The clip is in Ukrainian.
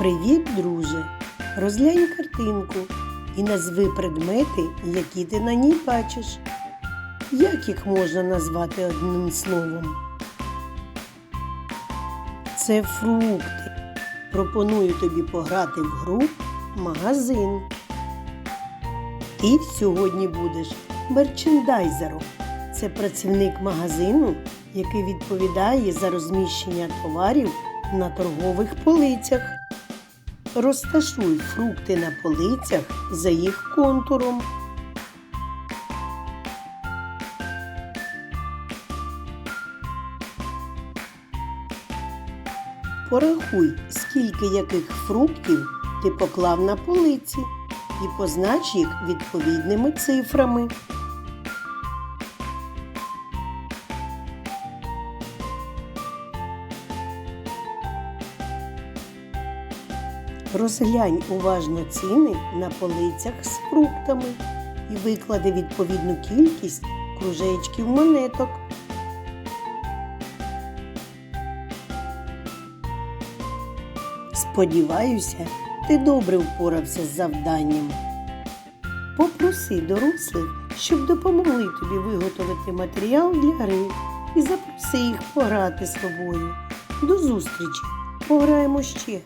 Привіт, друже! Розглянь картинку і назви предмети, які ти на ній бачиш. Як їх можна назвати одним словом? Це фрукти. Пропоную тобі пограти в гру магазин. Ти сьогодні будеш мерчендайзером. Це працівник магазину, який відповідає за розміщення товарів на торгових полицях. Розташуй фрукти на полицях за їх контуром. Порахуй, скільки яких фруктів ти поклав на полиці і познач їх відповідними цифрами. Розглянь уважно ціни на полицях з фруктами і виклади відповідну кількість кружечків монеток. Сподіваюся, ти добре впорався з завданням. Попроси дорослих, щоб допомогли тобі виготовити матеріал для гри і запроси їх пограти з тобою. До зустрічі! Пограємо ще!